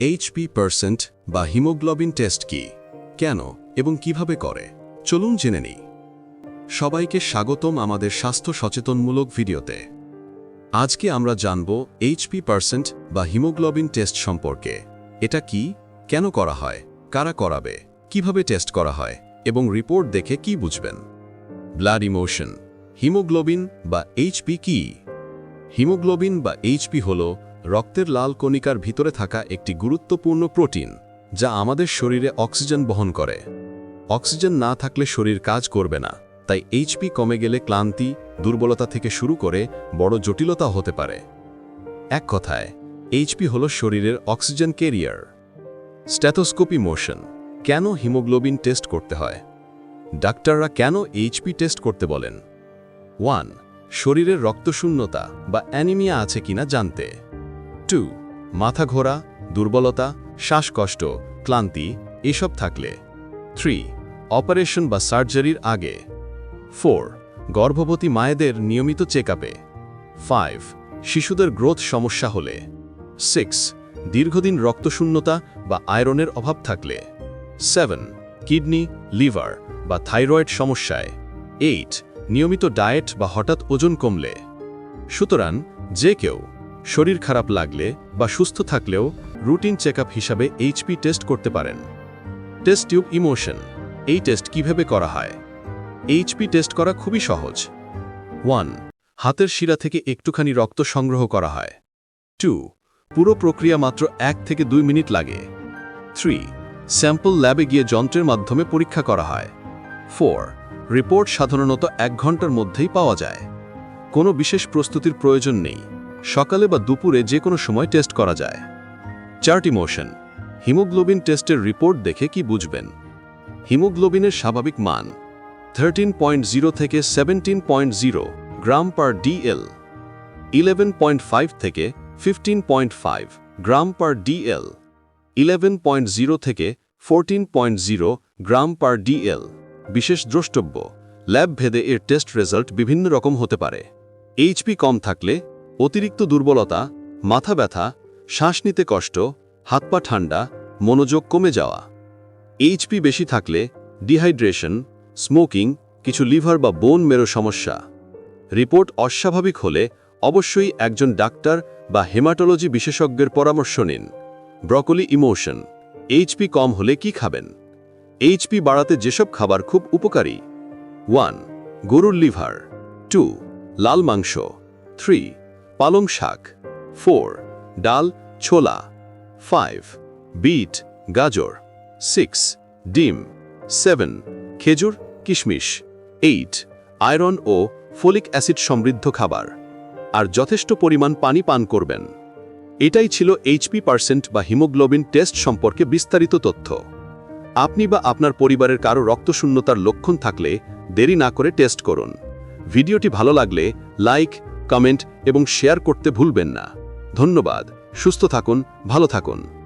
HP percent বা haemoglobin test কি? কেন? এবং কীভাবে করে? চলুন জেনে নিই। সবাইকে স্বাগতম আমাদের স্বাস্থ্য সচেতনমূলক ভিডিওতে। আজকে আমরা জানব এইচপি পার্সেন্ট বা হিমোগ্লোবিন টেস্ট সম্পর্কে। এটা কি? কেন করা হয়? কারা করাবে? কীভাবে টেস্ট করা হয়? এবং রিপোর্ট দেখে কি বুঝবেন? Blood emotion. হিমোগ্লোবিন বা এইচপি কি? হিমোগ্লোবিন বা এইচপি হল রক্তের লাল কণিকার ভিতরে থাকা একটি গুরুত্বপূর্ণ প্রোটিন, যা আমাদের শরীরে অক্সিজেন বহন করে। অক্সিজেন না থাকলে শরীর কাজ করবে না, তাই এইচপি কমে গেলে ক্লান্তি, দুর্বলতা থেকে শুরু করে বড় জটিলতা হতে পারে। এক কথায়, এইচপি হল শরীরের অক্সিজেন কেরিয়ার স্ট্যাথোস্কোপি মোশন, কেন হিমোগ্লোবিন টেস্ট করতে হয়? ডাক্তাররা কেন এইচপি টেস্ট করতে বলেন? ওয়ান, শরীরের রক্তশূন্যতা বা অ্যানিমিয়া আছে কিনা জানতে। টু মাথা ঘোরা দুর্বলতা, শ্বাসকষ্ট, ক্লান্তি, এসব থাকলে। থ্রি, অপারেশন বা সার্জারির আগে। ফোর, গর্ভবতী মায়েদের নিয়মিত চেক আপে ফাইভ, শিশুদের গ্রোথ সমস্যা হলে। সিক্স, দীর্ঘদিন রক্তশূন্যতা বা আয়রনের অভাব থাকলে। সেভেন, কিডনি, লিভার বা থাইরয়েড সমস্যায়। এইট, নিয়মিত ডায়েট বা হঠাৎ ওজন কমলে। সুতরাং যে কেউ শরীর খারাপ লাগলে বা সুস্থ থাকলেও রুটিন চেক হিসাবে এইচপি টেস্ট করতে পারেন। টেস্ট টিউব ইমোশন, এই টেস্ট কীভাবে করা হয়? এইচপি টেস্ট করা খুবই সহজ। ওয়ান, হাতের শিরা থেকে একটুখানি রক্ত সংগ্রহ করা হয়। টু, পুরো প্রক্রিয়া মাত্র এক থেকে দুই মিনিট লাগে। থ্রি, স্যাম্পল ল্যাবে গিয়ে যন্ত্রের মাধ্যমে পরীক্ষা করা হয়। ফোর, রিপোর্ট সাধারণত এক ঘণ্টার মধ্যেই পাওয়া যায়। কোনো বিশেষ প্রস্তুতির প্রয়োজন নেই। সকালে বা দুপুরে যে কোনো সময় টেস্ট করা যায়। চার্ট ইমোশন হিমোগ্লোবিন টেস্টের রিপোর্ট দেখে কি বুঝবেন? হিমোগ্লোবিনের স্বাভাবিক মান থার্টিন পয়েন্ট জিরো থেকে seventeen point zero gram per DL eleven point five থেকে fifteen point five gram per DL eleven point zero থেকে fourteen point zero gram per DL. বিশেষ দ্রষ্টব্য, ল্যাব ভেদে এর টেস্ট রেজাল্ট বিভিন্ন রকম হতে পারে। এইচপি কম থাকলে অতিরিক্ত দুর্বলতা, মাথা ব্যথা, শ্বাস নিতে কষ্ট, হাত পা ঠান্ডা, মনোযোগ কমে যাওয়া। এইচপি বেশি থাকলে ডিহাইড্রেশন, স্মোকিং, কিছু লিভার বা বোন মেরো সমস্যা। রিপোর্ট অস্বাভাবিক হলে অবশ্যই একজন ডাক্তার বা হেমাটোলজি বিশেষজ্ঞের পরামর্শ নিন। ব্রকলি ইমোশন, এইচপি কম হলে কি খাবেন? এইচপি বাড়াতে যেসব খাবার খুব উপকারী? ওয়ান, গরুর লিভার। টু, লাল মাংস। থ্রি পালং শাক ফোর ডাল, ছোলা ফাইভ বিট গাজর সিক্স ডিম সেভেন খেজুর, কিশমিশ এইট আয়রন ও ফোলিক অ্যাসিড সমৃদ্ধ খাবার, আর যথেষ্ট পরিমাণ পানি পান করবেন। এটাই ছিল এইচপি পার্সেন্ট বা হিমোগ্লোবিন টেস্ট সম্পর্কে বিস্তারিত তথ্য। আপনি বা আপনার পরিবারের কারও রক্তশূন্যতার লক্ষণ থাকলে দেরি না করে টেস্ট করুন। ভিডিওটি ভালো লাগলে লাইক কমেন্ট এবং শেয়ার করতে ভুলবেন না। ধন্যবাদ। সুস্থ থাকুন ভালো থাকুন।